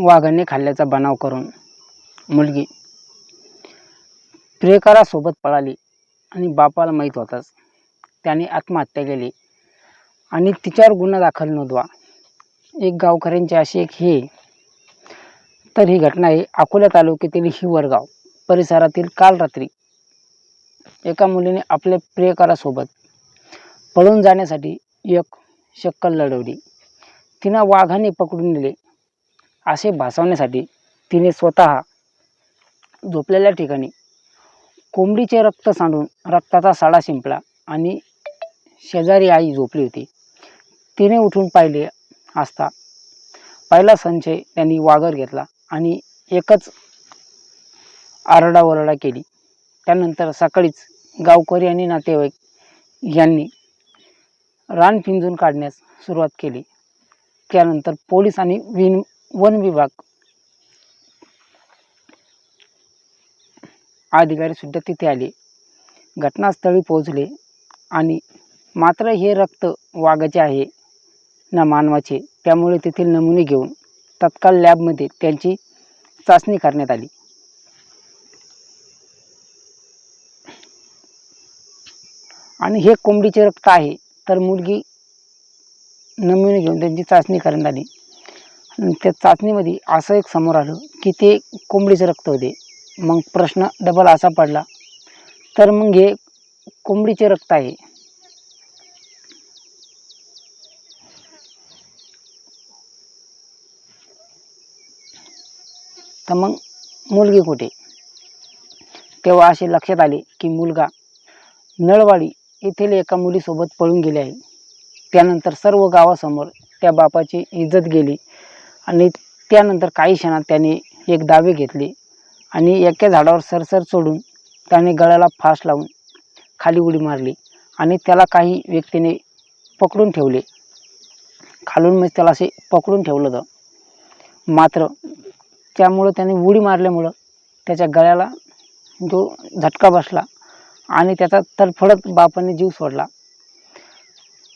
वाघाने खाल्ल्याचा बनाव करून मुलगी प्रियकरासोबत पळाली आणि बापाला माहीत होताच. त्याने आत्महत्या केली आणि तिच्यावर गुन्हा दाखल नोंदवा. एक गावकऱ्यांची अशी एक हे. तर ही घटना आहे अकोला तालुक्यातील हिवरगाव परिसरातील काल रात्री एका मुलीने आपल्या प्रियकरासोबत पळून जाण्यासाठी एक शक्कल लढवली. तिनं वाघाने पकडून नेले. असे भासवण्यासाठी तिने स्वतः झोपलेल्या ठिकाणी कोंबडीचे रक्त सांडून रक्ताचा साडा शिंपला आणि शेजारी आई झोपली होती. तिने उठून पाहिले असता पहिला संशय त्यांनी वाघर घेतला आणि एकच आरडाओरडा केली. त्यानंतर सकाळीच गावकरी आणि नातेवाईक यांनी रान पिंजून काढण्यास सुरुवात केली. त्यानंतर पोलीस आणि विन वन विभाग. अधिकारी सुद्धा तिथे आले. घटनास्थळी पोहोचले आणि मात्र हे रक्त वाघाचे आहे ना मानवाचे त्यामुळे तेथील नमुने घेऊन तत्काळ लॅबमध्ये त्यांची चाचणी करण्यात आली. आणि हे कोंबडीचे रक्त आहे तर मुलगी नमुने घेऊन त्यांची चाचणी करण्यात आली. त्या चाचणीमध्ये असं एक समोर आलं की ते कोंबडीचे रक्त होते. मग प्रश्न डबल असा पडला तर मग हे कोंबडीचे रक्त आहे. तर मग मुलगी कुठे? तेव्हा असे लक्षात आले की मुलगा नळवाडी येथील एका मुलीसोबत पळून गेले आहे. त्यानंतर सर्व गावासमोर त्या बापाची इज्जत गेली. आणि त्यानंतर काही क्षणात त्याने एक दावे घेतले आणि एका झाडावर सरसर चढून त्याने गळ्याला फास लावून खाली उडी मारली आणि त्याला काही व्यक्तीने पकडून ठेवले. खालून म्हणजे त्याला असे पकडून ठेवलं होतं. मात्र त्यामुळं त्याने उडी मारल्यामुळं त्याच्या गळ्याला जो झटका बसला आणि त्याचा तडफडत बापाने जीव सोडला.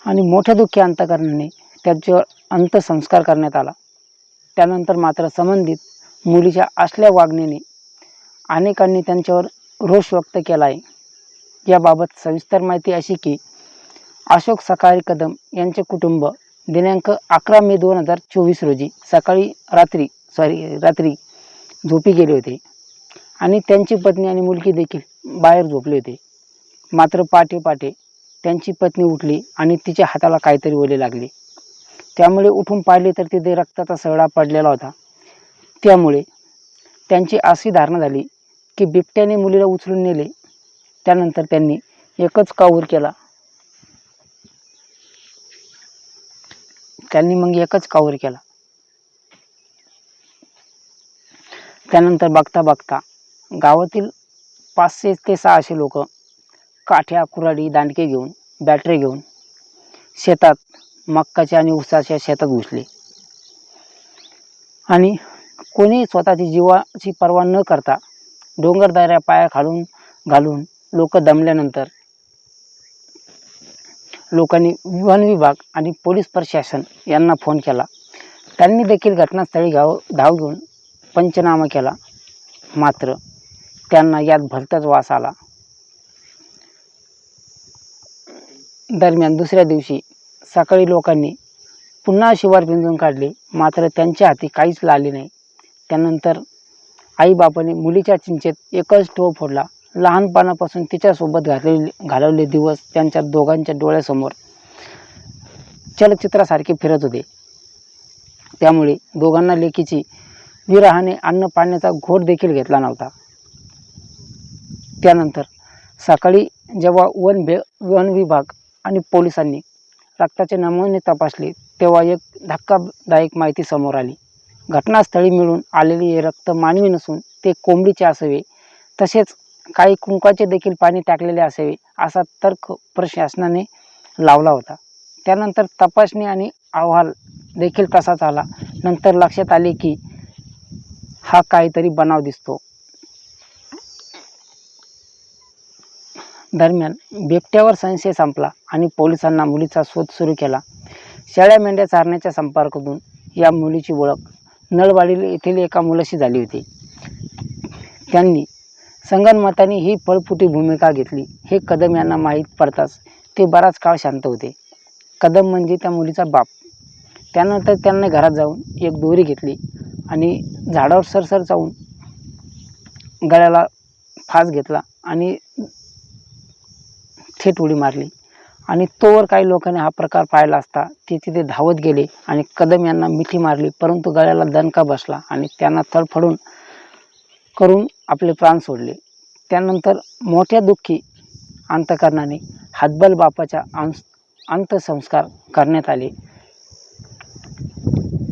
आणि मोठ्या दुःखी अंतकरणाने त्याच्यावर अंत्यसंस्कार करण्यात आला. त्यानंतर मात्र संबंधित मुलीच्या असल्या वागण्याने अनेकांनी त्यांच्यावर रोष व्यक्त केला आहे. याबाबत सविस्तर माहिती अशी की अशोक सकाळी कदम यांचे कुटुंब दिनांक अकरा मे दोन हजार चोवीस रोजी सकाळी रात्री सॉरी रात्री झोपी गेले होते आणि त्यांची पत्नी आणि मुलगी देखील बाहेर झोपले होते. मात्र पाटे पाटे त्यांची पत्नी उठली आणि तिच्या हाताला काहीतरी ओले लागले. त्यामुळे उठून पाहिले तर तिथे रक्ताचा सडा पडलेला होता. त्यामुळे त्यांची अशी धारणा झाली की बिबट्याने मुलीला उचलून नेले. त्यानंतर त्यांनी एकच काऊर केला. त्यांनी मग एकच काऊर केला. त्यानंतर बघता बघता गावातील पाचशे ते सहाशे लोक काठ्या कुऱ्हाडी दांडके घेऊन बॅटरी घेऊन शेतात मक्काच्या आणि ऊसाच्या शेतात घुसले. आणि कोणी स्वतःची जीवाची पर्वा न करता डोंगरदाऱ्या पाया खालून घालून लोक दमल्यानंतर लोकांनी वन विभाग आणि पोलीस प्रशासन यांना फोन केला. त्यांनी देखील घटनास्थळी घाव धाव घेऊन पंचनामा केला. मात्र त्यांना यात भलताच वास आला. दरम्यान दुसऱ्या दिवशी सकाळी लोकांनी पुन्हा शिवार पिंजून काढले. मात्र त्यांच्या हाती काहीच लागले नाही. त्यानंतर आईबापाने मुलीच्या चिंचेत एकच टोळ फोडला. लहानपणापासून तिच्यासोबत घालवले घालवले दिवस त्यांच्या दोघांच्या डोळ्यासमोर चलचित्रासारखे फिरत होते. त्यामुळे दोघांना लेकीची विरहाने अन्न पाण्याचा घोट देखील घेतला नव्हता. त्यानंतर सकाळी जेव्हा वन भे वन विभाग आणि पोलिसांनी रक्ताचे नमुने तपासले तेव्हा एक धक्कादायक माहिती समोर आली. घटनास्थळी मिळून आलेले हे रक्त मानवी नसून ते कोंबडीचे असावे. तसेच काही कुंकाचे देखील पाणी टाकलेले असावे असा तर्क प्रशासनाने लावला होता. त्यानंतर तपासणी आणि अहवाल देखील तसाच आला. नंतर लक्षात आले की हा काहीतरी बनाव दिसतो. दरम्यान बिबट्यावर संशय संपला आणि पोलिसांना मुलीचा शोध सुरू केला. शेळ्या मेंढ्या चारण्याच्या संपर्कातून या मुलीची ओळख नळवाडी येथील एका मुलाशी झाली होती. त्यांनी संगणमताने ही पळपुटी भूमिका घेतली. हे कदम यांना माहीत पडताच ते बराच काळ शांत होते. कदम म्हणजे त्या मुलीचा बाप. त्यानंतर त्यांनी घरात जाऊन एक दोरी घेतली आणि झाडावर सरसर जाऊन गळ्याला फास घेतला आणि थेट उडी मारली. आणि तोवर काही लोकांनी हा प्रकार पाहिला असता ते तिथे धावत गेले आणि कदम यांना मिठी मारली परंतु गळ्याला दणका बसला आणि त्यांना थडफडून करून आपले प्राण सोडले. त्यानंतर मोठ्या दुःखी अंतकरणाने हातबल बापाच्या अंश अंतसंस्कार करण्यात आले.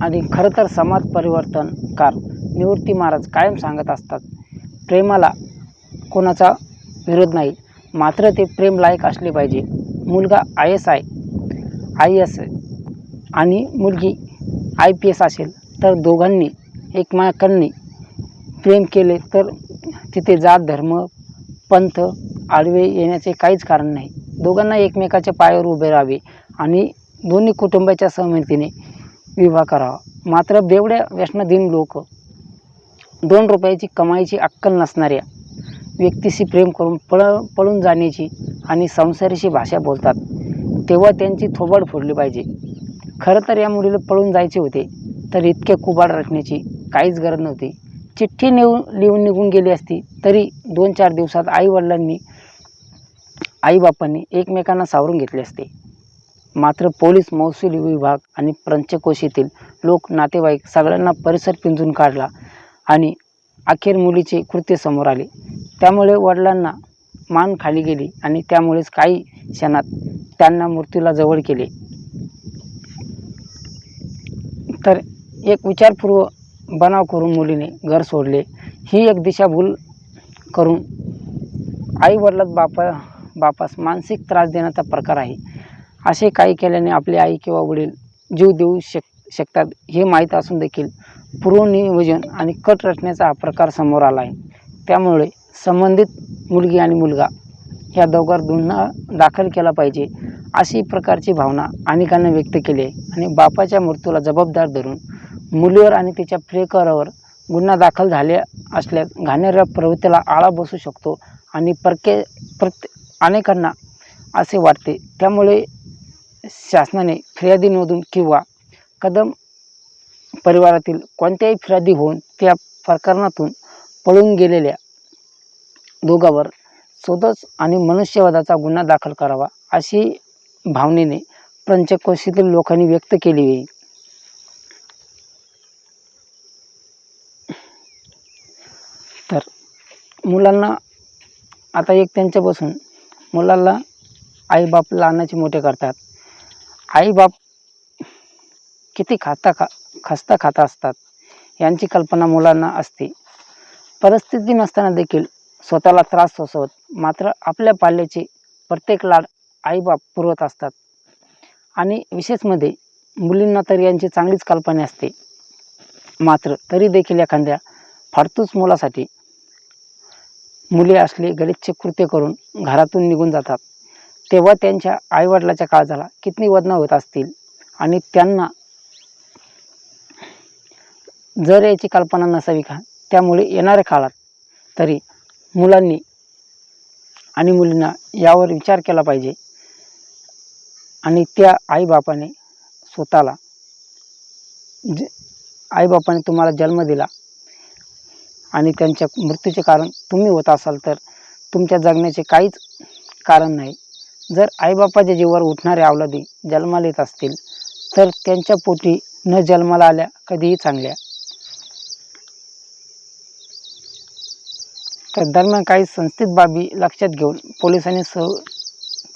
आणि खरं तर समाज परिवर्तनकार निवृत्ती महाराज कायम सांगत असतात प्रेमाला कोणाचा विरोध नाही मात्र ते प्रेम लायक असले पाहिजे. मुलगा I S I I S आणि मुलगी आय पी एस असेल तर दोघांनी एकमेकांनी प्रेम केले तर तिथे जात धर्म पंथ आडवे येण्याचे काहीच कारण नाही. दोघांना एकमेकाच्या पायावर उभे राहावे आणि दोन्ही कुटुंबाच्या सहमतीने विवाह करावा. मात्र बेवड्या व्यसनाधीन लोक दोन रुपयाची कमाईची अक्कल नसणाऱ्या व्यक्तीशी प्रेम करून पळ पळून जाण्याची आणि संसाराशी भाषा बोलतात. तेव्हा त्यांची थोबाड फोडली पाहिजे. खरं तर या मुलीला पळून जायचे होते तर इतके कुबाड रचण्याची काहीच गरज नव्हती. चिठ्ठी नेऊन लिहून निघून गेली असती तरी दोन चार दिवसात आईवडिलांनी आईबापांनी एकमेकांना सावरून घेतले असते. मात्र पोलीस महसूल विभाग आणि पंचकोशीतील लोक नातेवाईक सगळ्यांना परिसर पिंजून काढला आणि अखेर मुलीचे कृत्य समोर आले. त्यामुळे वडिलांना मान खाली गेली आणि त्यामुळेच काही क्षणात त्यांना मृत्यूला जवळ केले. तर एक विचारपूर्व बनाव करून मुलीने घर सोडले. ही एक दिशाभूल करून आई वडिलात बापा बापास मानसिक त्रास देण्याचा प्रकार आहे. असे काही केल्याने आपली आई किंवा वडील जीव देऊ शक शकतात हे माहीत असून देखील पूर्वनियोजन आणि कट रचण्याचा हा प्रकार समोर आला आहे त्यामुळे संबंधित मुलगी आणि मुलगा ह्या दोघांवर गुन्हा दाखल केला पाहिजे अशी प्रकारची भावना अनेकांना व्यक्त केली आहे. आणि बापाच्या मृत्यूला जबाबदार धरून मुलीवर आणि तिच्या प्रियकरावर गुन्हा दाखल झाले असल्यास घाणेऱ्या प्रवृत्तीला आळा बसू शकतो आणि प्रके प्रत्ये अनेकांना असे वाटते. त्यामुळे शासनाने फिर्यादी नोंदून किंवा कदम परिवारातील कोणत्याही फिर्यादी होऊन त्या प्रकरणातून पळून गेलेल्या दोघांवर स्वतःच आणि मनुष्यवादाचा गुन्हा दाखल करावा अशी भावनेने पंचकोशीतील लोकांनी व्यक्त केली आहे. तर मुलांना आता एक त्यांच्यापासून मुलाला आईबाप लहानाचे मोठे करतात. आईबाप किती खाता खा खस्ता खाता असतात. यांची कल्पना मुलांना असते. परिस्थिती नसताना देखील स्वतःला त्रास सोसवत मात्र आपल्या पाल्याचे प्रत्येक लाड आईबाप पुरवत असतात. आणि विशेषमध्ये मुलींना तर यांची चांगलीच कल्पना असते. मात्र तरी देखील एखाद्या फाडतूच मुलासाठी मुले असले गलिच्छ कृत्य करून घरातून निघून जातात. तेव्हा त्यांच्या आईवडिलाच्या काळजाला किती वदना होत असतील आणि त्यांना जर याची कल्पना नसावी का? त्यामुळे येणाऱ्या काळात तरी मुलांनी आणि मुलींना यावर विचार केला पाहिजे आणि त्या आईबापाने स्वतःला ज आईबापाने तुम्हाला जन्म दिला आणि त्यांच्या मृत्यूचे कारण तुम्ही होत असाल तर तुमच्या जगण्याचे काहीच कारण नाही. जर आईबापाच्या जीवावर उठणारे अवलादी जन्माला येत असतील तर त्यांच्या पोटी न जन्माला आल्या कधीही चांगल्या. तर दरम्यान काही संस्थित बाबी लक्षात घेऊन पोलिसांनी चौ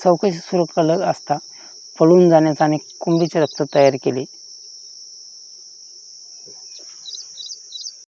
चौकशी सुरू केलं असता पळून जाण्याचा आणि कुंभीचे रक्त तयार केले.